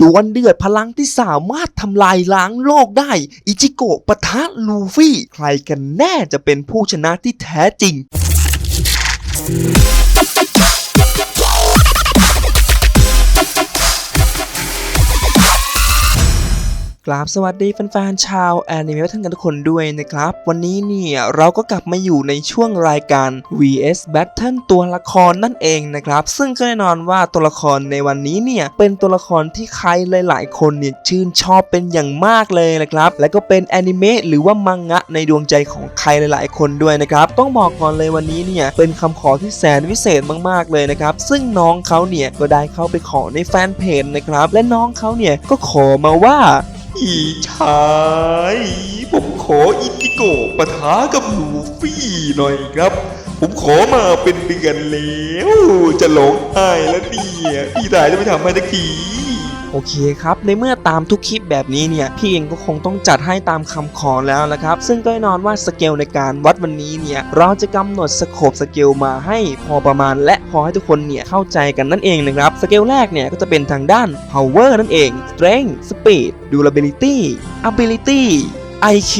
ดวลเดือดพลังที่สามารถทำลายล้างโลกได้ อิจิโกะปะทะลูฟี่ ใครกันแน่จะเป็นผู้ชนะที่แท้จริง กราบสวัสดีแฟนๆชาวแอนิเมะทั้งกันทุกคนด้วยนะครับ วันนี้เนี่ยเราก็กลับมาอยู่ในช่วงรายการ VS Battle ตัวละครนั่นเองนะครับ ซึ่งก็แน่นอนว่าตัวละครในวันนี้เนี่ยเป็นตัวละครที่ใครหลาย ๆ คนเนี่ยชื่นชอบเป็นอย่างมากเลยนะครับและก็เป็นแอนิเมะหรือว่ามังงะในดวงใจของใครหลาย ๆ คนด้วยนะครับ ต้องบอกก่อนเลยวันนี้เนี่ยเป็นคำขอที่แสนวิเศษมาก ๆ เลยนะครับ ซึ่งน้องเขาเนี่ยก็ได้เข้าไปขอในแฟนเพจนะครับและน้องเขาเนี่ยก็ขอมาว่าพี่ชาย ผมขออิติโกะปะทะกับลูฟี่หน่อยครับ ผมขอมาเป็นเดือนแล้ว จะหลงไห้แล้วเนี่ย พี่ชายจะไม่ทำให้สักที โอเคครับ ในเมื่อตามทุกคลิปแบบนี้เนี่ย พี่เองก็คงต้องจัดให้ตามคำขอแล้วนะครับ ซึ่งก็แน่นอนว่าสเกลในการวัดวันนี้เนี่ย เราจะกำหนดสโคปสเกลมาให้พอประมาณ และพอให้ทุกคนเนี่ยเข้าใจกันนั่นเองนะครับ สเกลแรกเนี่ยก็จะเป็นทางด้าน power นั่นเอง strength speed durability ability IQ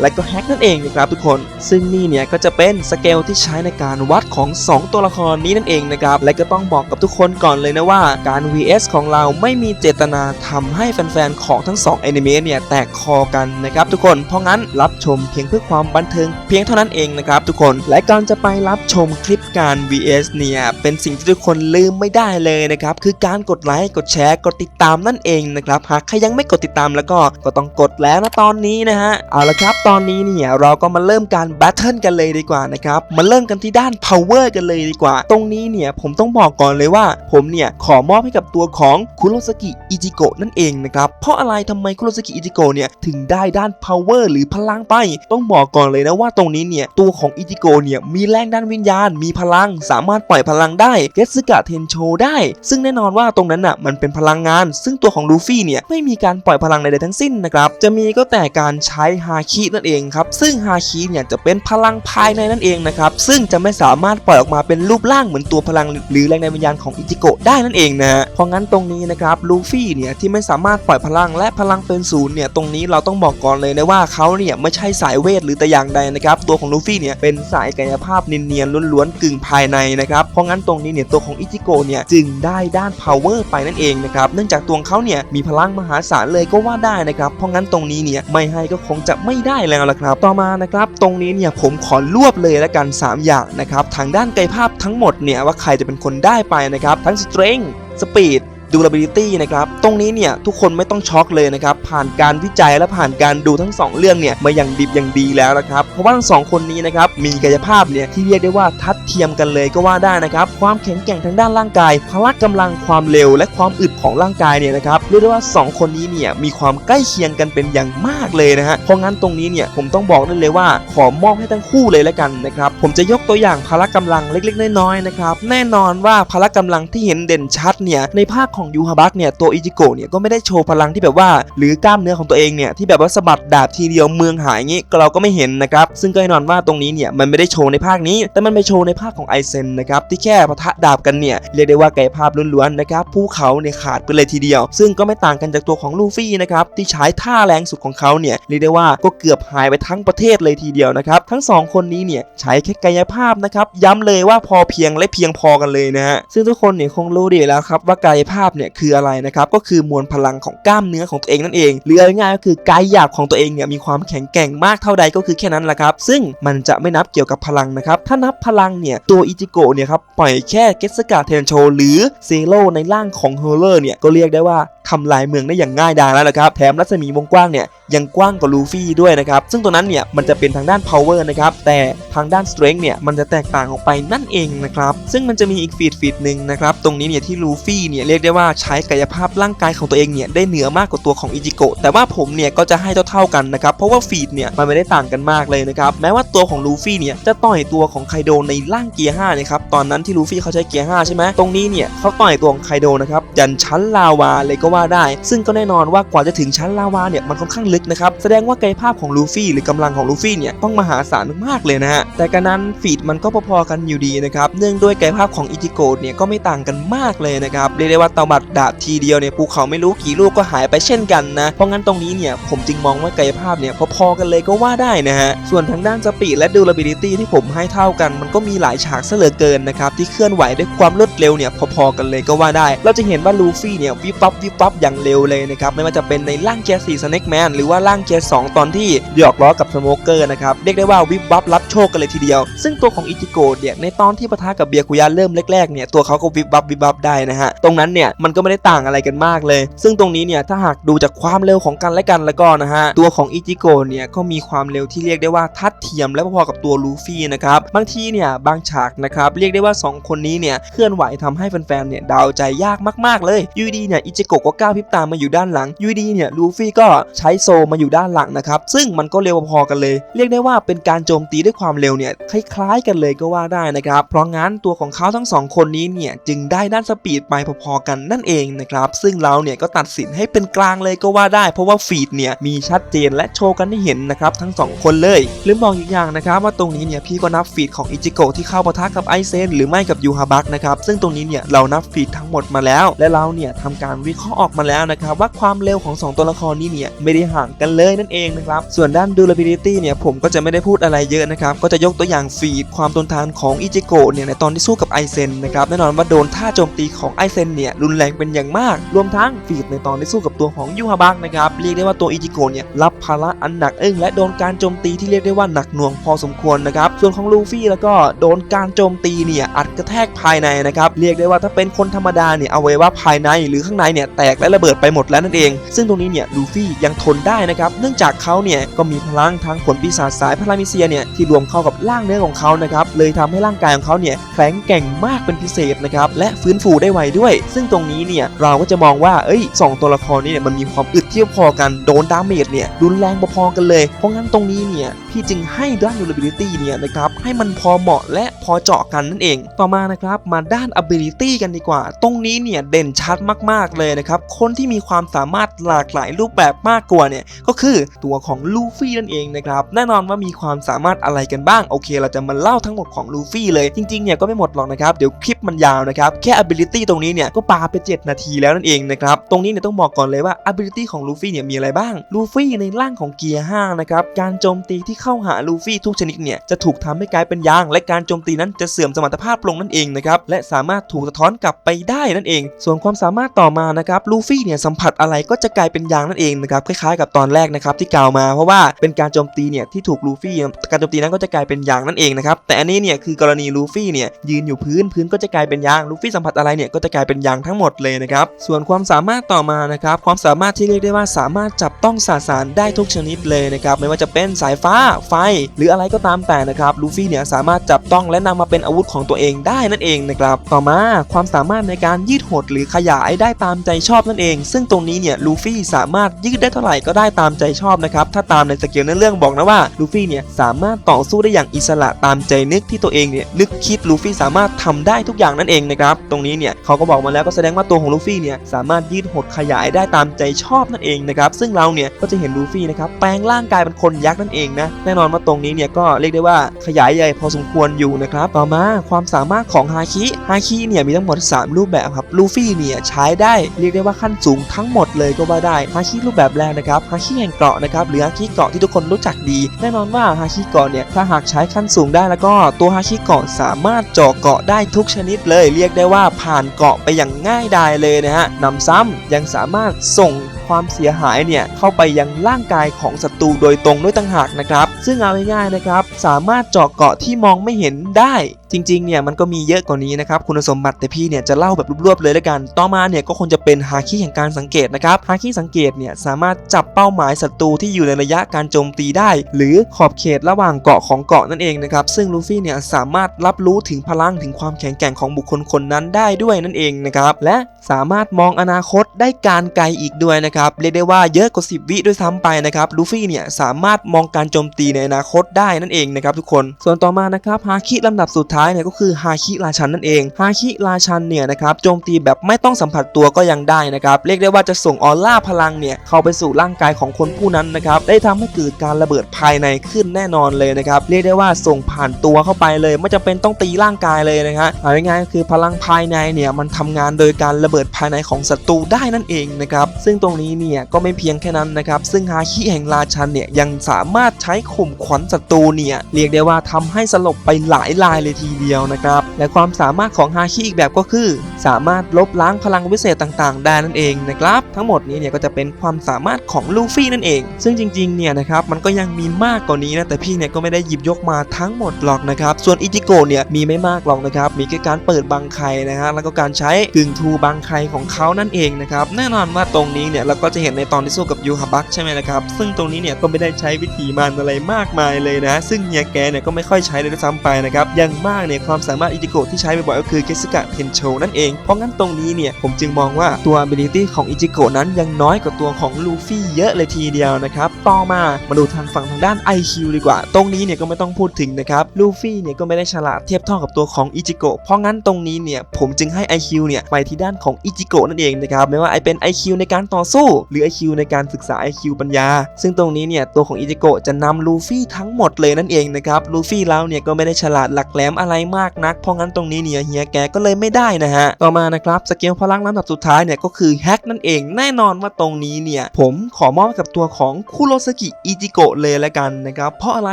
และก็แฮกนั่นเองนะครับทุกคน ซึ่งนี่เนี่ยก็จะเป็นสเกลที่ใช้ในการวัดของ 2 ตัวละครนี้นั่นเองนะครับและก็ต้องบอกกับทุกคนก่อนเลยนะว่าการ VS ของเราไม่มีเจตนาทำให้แฟนๆของทั้ง2แอนิเมะเนี่ยแตกคอกันนะครับทุกคนเพราะงั้นรับชมเพียงเพื่อความบันเทิงเพียงเท่านั้นเองนะครับทุกคนและก่อนจะไปรับชมคลิปการ VS เนี่ยเป็นสิ่งที่ทุกคนลืมไม่ได้เลยนะครับคือการกดไลค์กดแชร์กดติดตามนั่นเองนะครับหากใครยังไม่กดติดตามแล้วก็ก็ต้องกดแล้วนะตอนนี้นะฮะเอาละครับตอนนี้เนี่ยเราก็มาเริ่มการแบทเทิลกันเลยดีกว่านะครับ มาเริ่มกันที่ด้าน power กันเลยดีกว่า ตรงนี้เนี่ยผมต้องบอกก่อนเลยว่า ผมเนี่ยขอมอบให้กับตัวของคุโรสกิอิจิโกะนั่นเองนะครับ เพราะอะไรทำไมคุโรสกิอิจิโกะเนี่ยถึงได้ด้าน power หรือพลังไป ต้องบอกก่อนเลยนะว่าตรงนี้เนี่ยตัวของอิจิโกะเนี่ยมีแรงด้านวิญญาณ มีพลัง สามารถปล่อยพลังได้เกสึกะเทนโชได้ ซึ่งแน่นอนว่าตรงนั้นน่ะมันเป็นพลังงาน ซึ่งตัวของลูฟี่เนี่ยไม่มีการปล่อยพลังใดๆทั้งสิ้นนะครับจะมีก็แต่การใช้ฮาคินั่นเองครับซึ่งฮาคิเนี่ยจะเป็นพลังภายในนั่นเองนะครับซึ่งจะไม่สามารถปล่อยออกมาเป็นรูปร่างเหมือนตัวพลังหรือแรงในวิญญาณของอิจิโกะได้นั่นเองนะฮะเพราะงั้นตรงนี้นะครับลูฟี่เนี่ยที่ไม่สามารถปล่อยพลังและพลังเป็นศูนย์เนี่ยตรงนี้เราต้องบอกก่อนเลยนะว่าเขาเนี่ยไม่ใช่สายเวทหรือแต่อย่างใดนะครับตัวของลูฟี่เนี่ยเป็นสายกายภาพเนียนๆล้วนๆกึ่งภายในนะครับเพราะงั้นตรงนี้เนี่ยตัวของอิจิโกะเนี่ยจึงได้ด้าน power ไปนั่นเองนะครับเนื่องจากตัวเขาเนี่ยมีพลังมหาศาลเลยก็ว่าได้นะครับเพราะงั้นตรงนี้เนี่ยไม่ให้ก็คงจะไม่ได้แล้วละครับ ต่อมานะครับตรงนี้เนี่ยผมขอรวบเลยละกัน 3 อย่างนะครับทางด้านกายภาพทั้งหมดเนี่ยว่าใครจะเป็นคนได้ไปนะครับ ทั้งสเตร็งสปีด durability นะครับ ตรงนี้เนี่ยทุกคนไม่ต้องช็อกเลยนะครับ ผ่านการวิจัยและผ่านการดูทั้ง 2 เรื่องเนี่ยมาอย่างดิบอย่างดีแล้วนะครับ เพราะว่าทั้งสองคนนี้นะครับมีกายภาพเนี่ยที่เรียกได้ว่าทัดเทียมกันเลยก็ว่าได้นะครับ ความแข็งแกร่งทางด้านร่างกาย พละกำลังความเร็ว และความอึดของร่างกายเนี่ยนะครับเรียกได้ว่า 2 คนนี้เนี่ยมีความใกล้เคียงกันเป็นอย่างมากเลยนะฮะ เพราะงั้นตรงนี้เนี่ยผมต้องบอกได้เลยว่าขอมอบให้ทั้งคู่เลยแล้วกันนะครับ ผมจะยกตัวอย่างพละกำลังเล็กๆน้อยๆนะครับ แน่นอนว่าพละกำลังที่เห็นเด่นชัดเนี่ยในภาคของยูฮาบักเนี่ยตัวอิจิโกะเนี่ยก็ไม่ได้โชว์พลังที่แบบว่า หรือกล้ามเนื้อของตัวเองเนี่ยที่แบบว่าสะบัดดาบทีเดียวเมืองหายงี้เราก็ไม่เห็นนะครับซึ่งก็แน่นอนว่าตรงนี้เนี่ยมันไม่ได้โชว์ในภาคนี้ แต่มันไปโชว์ในภาคของไอเซนนะครับที่แค่ปะทะดาบกันเนี่ยเรียกได้ว่ากายภาพล้วนๆนะครับภูเขาเนี่ยขาดไปเลยทีเดียว ซึ่งก็ไม่ต่างกันจากตัวของลูฟี่นะครับที่ใช้ท่าแรงสุดของเขาเนี่ยเรียกได้ว่าก็เกือบหายไปทั้งประเทศเลยทีเดียวนะครับทั้งสองคนนี้เนี่ยใช้แค่กายภาพนะครับย้ำเลยว่าพอเพียงและเพียงพอกันเลยนะฮะซึ่งทุกคนเนี่ยคงรู้ดีแล้วครับว่ากายภาพเนี่ยคืออะไรนะครับก็คือมวลพลังของกล้ามเนื้อของตัวเองนั่นเองหรืออง่ายๆก็คือกายหยาบของตัวเองเนี่ยมีความแข็งแกร่งมากเท่าใดก็คือแค่นั้นแหละครับ ซึ่งมันจะไม่นับเกี่ยวกับพลังนะครับถ้านับพลังเนี่ยตัวอิจิโกะเนี่ยครับปล่อยแค่เกสกาเทนโชหรือเซโร่ในร่างของเฮอร์เลอร์เนี่ยก็เรียกได้ว่าทำลายเมืองได้อย่างง่ายดายแล้วนะครับแถมรัศมีวงกว้างเนี่ยยังกว้างกว่าลูฟี่ด้วยนะครับ ซึ่งตัวนั้นเนี่ยมันจะเป็นทางด้าน power นะครับ แต่ทางด้าน strength เนี่ยมันจะแตกต่างออกไปนั่นเองนะครับ ซึ่งมันจะมีอีกฟีดฟีดหนึ่งนะครับ ตรงนี้เนี่ยที่ลูฟี่เนี่ยเรียกได้ว่าใช้กายภาพร่างกายของตัวเองเนี่ยได้เหนือมากกว่าตัวของอิจิโกะ แต่ว่าผมเนี่ยก็จะให้เท่าๆกันนะครับ เพราะว่าฟีดเนี่ยมันไม่ได้ต่างกันมากเลยนะครับ แม้ว่าตัวของลูฟี่เนี่ยจะต่อยตัวของไคโดในร่างเกียร์5นะครับ ตอนนั้นที่ลูฟี่เขาใช้เกียร์5ใช่ไหมตรงนี้เนี่ยเขาต่อยตัวของไคโดนะครับ ยันชั้นลาวาเลยก็ว่าได้ ซึ่งก็แน่นอนว่ากว่าจะถึงชั้นลาวาเนี่ยมันค่อนข้างลึกนะครับ แสดงว่ากายภาพของลูฟี่หรือกำลังของลูฟี่เนี่ยต้องมหาศาลมากๆเลยนะฮะ แต่การนั้นฟีดมันก็พอๆกันอยู่ดีนะครับ เนื่องด้วยกายภาพของอิจิโกะเนี่ยก็ไม่ต่างกันมากเลยนะครับ เรียกได้ว่าตบัดดาบทีเดียวเนี่ยภูเขาไม่รู้กี่ลูกก็หายไปเช่นกันนะ เพราะงั้นตรงนี้เนี่ยผมจึงมองว่ากายภาพเนี่ยพอๆกันเลยก็ว่าได้นะฮะ ส่วนทางด้านสปีดและ durability ที่ผมให้เท่ากัน มันก็มีหลายฉากเสลือเกินนะครับที่เคลื่อนไหวด้วยความรวดเร็วเนี่ยพอๆกันเลยก็ว่าได้ เราจะเห็นว่าลูฟี่เนี่ยวิบวับวิบวับอย่างเร็วเลยนะครับไม่ว่าจะเป็นในร่างเกียร์4 Snake Man หรือว่าร่างเกียร์ 2 ตอนที่หยอกล้อกับสโมเกอร์นะครับ เรียกได้ว่าวิบวับรับโชคกันเลยทีเดียว ซึ่งตัวของอิจิโกะเนี่ยในตอนที่ปะทะกับเบียร์คุยะเริ่มแรกๆเนี่ยตัวเขาก็วิบวับวิบวับได้นะฮะ ตรงนั้นเนี่ยมันก็ไม่ได้ต่างอะไรกันมากเลย ซึ่งตรงนี้เนี่ยถ้าหากดูจากความเร็วของกันและกันแล้วก็นะฮะตัวของอิจิโกะเนี่ยก็มีความเร็วที่เรียกได้ว่าทัดเทียมและพอๆกับตัวลูฟี่นะครับบางทีเนี่ยบางฉากนะครับเรียกได้ว่า 2 คนนี้เนี่ยเคลื่อนไหวทำให้แฟนๆเนี่ยเดาใจยากมากๆเลยยูดีเนี่ยอิจิโกะก็ก้าวพิบตามาอยู่ด้านหลังยูดีเนี่ยลูฟี่ก็ใช้โซมาอยู่ด้านหลังนะครับ ซึ่งมันก็เร็วพอกันเลย เรียกได้ว่าเป็นการโจมตีด้วยความเร็วเนี่ยคล้ายๆกันเลยก็ว่าได้นะครับ เพราะงั้นตัวของเขาทั้งสองคนนี้เนี่ยจึงได้ด้านสปีดไปพอๆกันนั่นเองนะครับ ซึ่งเราเนี่ยก็ตัดสินให้เป็นกลางเลยก็ว่าได้ เพราะว่าฟีดเนี่ยมีชัดเจนและโชว์กันให้เห็นนะครับทั้งสองคนเลยลืมบอกอีกอย่างนะครับว่าตรงนี้เนี่ยพี่ก็นับฟีดของอิจิโกะที่เข้าปะทะกับไอเซนหรือไม่กับยูฮาบักนะครับซึ่งตรงนี้เนี่ยเรานับฟีดทั้งหมดมาแล้ว และเราเนี่ยทำการวิเคราะห์ออกมาแล้วนะครับว่าความเร็วของสองตัวละครนี้เนี่ยไม่ได้ห่างกันเลยนั่นเองนะครับ ส่วนด้าน durability เนี่ยผมก็จะไม่ได้พูดอะไรเยอะนะครับ ก็จะยกตัวอย่างฟีดความทนทานของอิจิโกะเนี่ยในตอนที่สู้กับไอเซนนะครับแน่นอนว่าโดนท่าโจมตีของไอเซนเนี่ยรุนแรงเป็นอย่างมาก รวมทั้งฟีดในตอนที่สู้กับตัวของยูฮาบักนะครับเรียกได้ว่าตัวอิจิโกะเนี่ยรับภาระอันหนักอึ้งและโดนการโจมตีที่เรียกได้ว่าหนักหน่วงพอสมควรนะครับส่วนของลูฟี่แล้วก็โดนการโจมตีเนี่ยอัดกระแทกภายในนะครับเรียกได้ว่าถ้าเป็นคนธรรมดาเนี่ยเอาไว้ว่าภายในหรือข้างในเนี่ยแตกและระเบิดไปหมดแล้วนั่นเอง ซึ่งตรงนี้เนี่ยลูฟี่ยังทนได้นะครับ เนื่องจากเขาเนี่ยก็มีพลังทางผลปีศาจสายพารามิเซียเนี่ยที่รวมเข้ากับร่างเนื้อของเขานะครับเลยทำให้ร่างกายของเขาเนี่ยแข็งแกร่งมากเป็นพิเศษนะครับและฟื้นฟูได้ไวด้วย ซึ่งตรงนี้เนี่ยเราก็จะมองว่าเอ้ยสองตัวละครนี้เนี่ยมันมีความอึดเทียบพอกันโดนดาเมจเนี่ยรุนแรงพอๆกันเลย เพราะงั้นตรงนี้เนี่ยพี่จึงให้ด้าน durability เนี่ยนะครับให้มันพอเหมาะและพอเจาะกันนั่นเอง ต่อมานะครับมาด้าน ability กันดีกว่า ตรงนี้เนี่ยเด่นชัดมากๆเลยนะครับคนที่มีความสามารถหลากหลายรูปแบบมากกว่าเนี่ยก็คือตัวของลูฟี่นั่นเองนะครับแน่นอนว่ามีความสามารถอะไรกันบ้างโอเค เราจะมาเล่าทั้งหมดของลูฟี่เลยจริงๆเนี่ยก็ไม่หมดหรอกนะครับเดี๋ยวคลิปมันยาวนะครับแค่ ability ตรงนี้เนี่ยก็ปาไป 7 นาทีแล้วนั่นเองนะครับตรงนี้เนี่ยต้องบอกก่อนเลยว่า ability ของลูฟี่เนี่ยมีอะไรบ้างลูฟี่ในร่างของเกียร์5นะครับการโจมตีที่เข้าหาลูฟี่ทุกชนิดเนี่ยจะถูกทำให้กลายเป็นยาง และการโจมตีนั้นจะเสื่อมสมรรถภาพลงนั่นเองนะครับและสามารถถูกสะท้อนกลับไปได้นั่นเอง ส่วนความสามารถต่อมานะครับลูฟี่เนี่ยสัมผัสอะไรก็จะกลายเป็นยางนั่นเองนะครับคล้ายๆกับตอนแรกนะครับที่กล่าวมาเพราะว่าเป็นการโจมตีเนี่ยที่ถูกลูฟี่การโจมตีนั้นก็จะกลายเป็นยางนั่นเองนะครับแต่อันนี้เนี่ยคือกรณีลูฟี่เนี่ยยืนอยู่พื้นพื้นก็จะกลายเป็นยางลูฟี่สัมผัสอะไรเนี่ยก็จะกลายเป็นยางทั้งหมดเลยนะครับส่วนความสามารถต่อมานะครับความสามารถที่เรียกได้ว่าสามารถจับต้องสสารได้ทุกชนิดเลยนะครับไม่ว่าจะเป็นสายฟ้าไฟ หรืออะไรก็ตามแต่นะครับลูฟี่เนี่ยสามารถจับต้องและนำมาเป็นอาวุธของตัวเองได้นั่นเองนะครับต่อมาความสามารถในการยืดหดหรือขยายได้ตามใจชอบนั่นเอง ซึ่งตรงนี้เนี่ยลูฟี่สามารถยืดได้เท่าไหร่ก็ได้ตามใจชอบนะครับ ถ้าตามในสเกลเนื้อเรื่องบอกนะว่าลูฟี่เนี่ยสามารถต่อสู้ได้อย่างอิสระตามใจนึกที่ตัวเองเนี่ยนึกคิดลูฟี่สามารถทำได้ทุกอย่างนั่นเองนะครับ ตรงนี้เนี่ยเขาก็บอกมาแล้วก็แสดงว่าตัวของลูฟี่เนี่ยสามารถยืดหดขยายได้ตามใจชอบนั่นเองนะครับ ซึ่งเราเนี่ยก็จะเห็นลูฟี่นะครับแปลงร่างกายเป็นคนยักษ์นั่นเองนะแน่นอนว่าตรงนี้เนี่ยก็เรียกได้ว่าขยายใหญ่พอสมควรอยู่นะครับต่อมาความสามารถของฮาคิฮาคิเนี่ยมีทั้งหมด 3 รูปแบบครับลูฟี่เนี่ยใช้ได้เรียกได้ว่าขั้นสูงทั้งหมดเลยก็ว่าได้ฮาคิรูปแบบแรกนะครับฮาคิแห่งเกาะนะครับหรือฮาคิเกาะที่ทุกคนรู้จักดี แน่นอนว่าฮาคิเกาะเนี่ยถ้าหากใช้ขั้นสูงได้แล้วก็ตัวฮาคิเกาะสามารถเจาะเกาะได้ทุกชนิดเลย เรียกได้ว่าผ่านเกาะไปอย่างง่ายดายเลยนะฮะนำซ้ำยังสามารถส่งความเสียหายเนี่ยเข้าไปยังร่างกายของศัตรูโดยตรงด้วยต่างหากนะครับ ซึ่งเอาง่ายๆนะครับสามารถเจาะเกาะที่มองไม่เห็นได้จริงๆเนี่ยมันก็มีเยอะกว่านี้นะครับคุณสมบัติแต่พี่เนี่ยจะเล่าแบบรวบๆเลยล้วกัน ต่อมาเนี่ยก็คงจะเป็นฮาคิแห่งการสังเกตนะครับฮาคิสังเกตเนี่ยสามารถจับเป้าหมายศัตรูที่อยู่ในระยะการโจมตีได้ หรือขอบเขตระหว่างเกาะของเกาะนั่นเองนะครับซึ่งลูฟี่เนี่ยสามารถรับรู้ถึงพลังถึงความแข็งแกร่งของบุคคลคนนั้นได้ด้วยนั่นเองนะครับและสามารถมองอนาคตได้การไกลอีกด้วยนะครับเรียกได้ว่าเยอะกว่า 10 วิด้วยซ้ำไปนะครับลูฟี่เนี่ยสามารถมองการโจมตีในอนาคตได้นั่นเองนะครับทุกคนส่วนต่อมานะครับฮาคิลำดับสุดท้ายเนี่ยก็คือฮาคิราชันนั่นเองฮาคิราชันเนี่ยนะครับโจมตีแบบไม่ต้องสัมผัสตัวก็ยังได้นะครับเรียกได้ว่าจะส่งออร่าพลังเนี่ยเข้าไปสู่ร่างกายของคนผู้นั้นนะครับได้ทำให้เกิดการระเบิดภายในขึ้นแน่นอนเลยนะครับเรียกได้ว่าส่งผ่านตัวเข้าไปเลย ไม่จำเป็นต้องตีร่างกายเลยนะฮะเอาง่ายๆก็คือพลังภายในเนี่ยมันทำงานโดยการระเบิดภายในของศัตรูได้นั่นเองนะครับซึ่งตรงนี้เนี่ยก็ไม่เพียงแค่นั้นนะครับ ซึ่งฮาคิแห่งราชันเนี่ยยังสามารถใช้ข่มขวัญศัตรูเนี่ยเรียกได้ว่าทำให้สลบไปหลายรายเลยทีเดียวนะครับ และความสามารถของฮาคิอีกแบบก็คือ สามารถลบล้างพลังวิเศษต่างๆ ได้นั่นเองนะครับ ทั้งหมดนี้เนี่ยก็จะเป็นความสามารถของลูฟี่นั่นเอง ซึ่งจริงๆเนี่ยนะครับมันก็ยังมีมากกว่านี้นะแต่พี่เนี่ยก็ไม่ได้หยิบยกมาทั้งหมดหรอกนะครับ ส่วนอิจิโกะเนี่ยมีไม่มากหรอกนะครับมีแค่การเปิดบังไคนะฮะแล้วก็การใช้กึ่งทูบังไคของเขานั่นเองนะครับแน่นอนว่าตรงนี้เนี่ยเราก็จะเห็นในตอนที่สู้กับยูฮาบักใช่ไหมนะครับ ซึ่งตรงนี้เนี่ยก็ไม่ได้ใช้วิธีมันอะไรมากมายเลยนะ ซึ่งเฮียแกเนี่ยก็ไม่ค่อยใช้เลยด้วยซ้ำไปนะครับอย่างมากเนี่ยความสามารถอิจิโกะที่ใช้บ่อยๆก็คือเกสกะเทนโชนั่นเอง เพราะงั้นตรงนี้เนี่ยผมจึงมองว่าตัว ability ของอิจิโกะนั้นยังน้อยกว่าตัวของลูฟี่เยอะเลยทีเดียวนะครับต่อมามาดูทางฝั่งทางด้าน IQ ดีกว่า ตรงนี้เนี่ยก็ไม่ต้องพูดถึงนะครับลูฟี่เนี่ยก็ไม่ได้ฉลาดเทียบเท่ากับตัวของอิจิโกะเพราะงั้นตรงนี้เนี่ยผมจึงให้ IQ เนี่ยไปที่ด้านของอิจิโกะนั่นเองนะครับไม่ว่าไอเป็น IQ ในการต่อสู้หรือ IQ ในการศึกษา IQ ปัญญา ซึ่งตรงนี้เนี่ยตัวของอิจิโกะจะนำลูฟี่ทั้งหมดเลยนั่นเองนะครับลูฟี่แล้วเนี่ยก็ไม่ได้ฉลาดหลักแหลมอะไรมากนัก เพราะงั้นตรงนี้เนี่ยเฮียแกก็เลยไม่ได้นะฮะ ต่อมานะครับสเกลพลังลำดับสุดท้ายเนี่ยก็คือแฮกนั่นเอง แน่นอนว่าตรงนี้เนี่ยผมขอมอบกับตัวของคุโรสกิอิจิโกะเลยละกันนะครับเพราะอะไร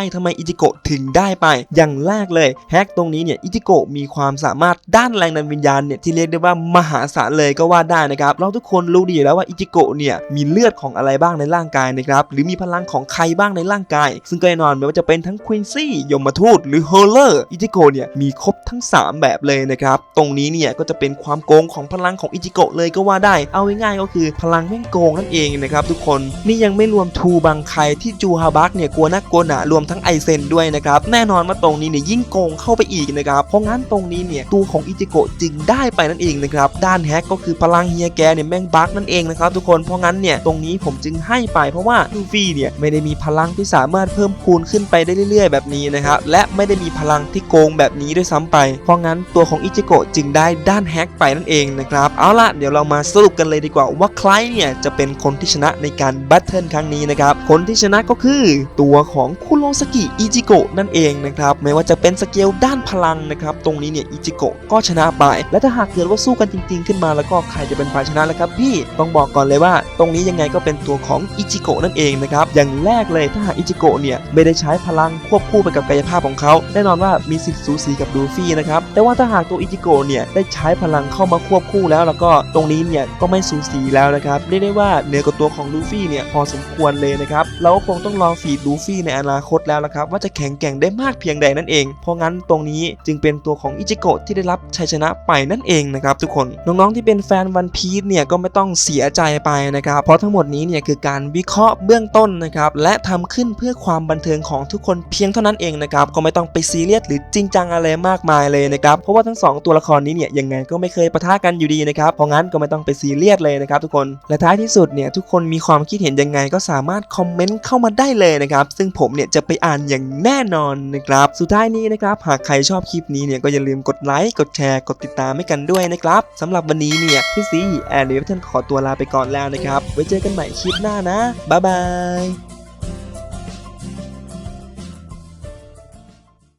ทำไมอิจิโกะถึงได้ไป อย่างแรกเลยแฮกตรงนี้เนี่ยอิจิโกะมีความสามารถด้านแรงดันวิญญาณเนี่ยที่เรียกได้ว่ามหาศาลเลยก็ว่าได้นะครับเราทุกคนรู้ดีแล้วว่าอิจิโกะเนี่ยมีเลือดของอะไรบ้างในร่างกายนะครับหรือมีพลังของใครบ้างในร่างกาย ซึ่งก็แน่นอนไม่ว่าจะเป็นทั้งควินซี่ยมทูตหรือโฮเลอร์อิจิโกะเนี่ยมีครบทั้ง 3 แบบเลยนะครับตรงนี้เนี่ยก็จะเป็นความโกงของพลังของอิจิโกะเลยก็ว่าได้ เอาง่ายๆก็คือพลังแม่งโกงนั่นเองนะครับทุกคนนี่ยังไม่รวมทูบังไคที่จูฮาบักเนี่ยกลัวนักกลัวหนารวมทั้งไอเซนด้วยนะครับแน่นอนว่าตรงนี้เนี่ยยิ่งโกงเข้าไปอีกนะครับเพราะงั้นตรงนี้เนี่ยตัวของอิจิโกะจึงได้ไปนั่นเองนะครับด้านแฮกก็คือพลังเฮียแกเนี่ยแม่งบักนั่นเองนะครับทุกคนเพราะงั้นเนี่ยตรงนี้ผมจึงให้ไปเพราะว่าลูฟี่เนี่ยไม่ได้มีพลังที่สามารถเพิ่มคูณขึ้นไปได้เรื่อย ๆ แบบนี้นะครับและไม่ได้มีพลังที่โกงแบบนี้ด้วยซ้ำไป เพราะงั้นตัวของอิจิโกะจึงได้ด้านแฮกไปนั่นเองนะครับเอาล่ะเดี๋ยวเรามาสรุปกันเลยดีกว่าว่าใครเนี่ยจะเป็นคนที่ชนะในการบัตเทิลครั้งนี้นะครับคนที่ชนะก็คือตัวของคุโรสกิอิจิโกะนั่นเองนะครับไม่ว่าจะเป็นสเกลด้านพลังนะครับตรงนี้เนี่ยอิจิโกะก็ชนะไป และถ้าหากเกิดว่าสู้กันจริง ๆ ขึ้นมาแล้วก็ใครจะเป็นฝ่ายชนะแล้วครับพี่ต้องบอกก่อนเลยว่าตรงนี้ยังไงก็เป็นตัวของอิจิโกะนั่นเองนะครับ อย่างแรกเลยถ้าหากอิจิโกะเนี่ยไม่ได้ใช้พลังควบคู่ไปกับกายภาพของเขา แน่นอนว่ามีสิทธิ์สูสีกับลูฟี่นะครับ แต่ว่าถ้าหากตัวอิจิโกะเนี่ยได้ใช้พลังเข้ามาควบคู่แล้ว แล้วก็ตรงนี้เนี่ยก็ไม่สูสีแล้วนะครับ เรียกได้ว่าเหนือกว่าตัวของลูฟี่เนี่ยพอสมควรเลยนะครับ เราก็คงต้องรอฟีดูฟี่ในอนาคตแล้วละครับว่าจะแข็งแกร่งได้มากเพียงใดนั่นเอง เพราะงั้นตรงนี้จึงเป็นตัวของอิจิโกะที่ได้รับชัยชนะไปนั่นเองนะครับทุกคน น้องๆที่เป็นแฟนวันพีซเนี่ยก็ไม่ต้องเสียใจไปนะครับ เพราะทั้งหมดนี้เนี่ยคือการวิเคราะห์เบื้องต้นนะครับและทำขึ้นเพื่อความบันเทิงของทุกคนเพียงเท่านั้นเองนะครับก็ไม่ต้องไปซีเรียสหรือจริงจังอะไรมากมายเลยนะครับเพราะว่าทั้งสองตัวละครนี้เนี่ยยังไงก็ไม่เคยปะทะกันอยู่ดีนะครับเพราะงั้นก็ไม่ต้องไปซีเรียสเลยนะครับทุกคนและท้ายที่สุดเนี่ยทุกคนมีความคิดเห็นยังไงก็สามารถคอมเมนต์เข้ามาได้เลยนะครับซึ่งผมเนี่ยจะไปอ่านอย่างแน่นอนนะครับสุดท้ายนี้นะครับหากใครชอบคลิปนี้เนี่ยก็อย่าลืมกดไลค์กดแชร์กดติดตามให้กันด้วยนะครับสำหรับวันนี้เนี่ยพี่ซีแอนเดวิทันขอตัวลาไปก่อนแล้วนะครับ ไว้เจอกันใหม่คลิปหน้านะ บ๊ายบาย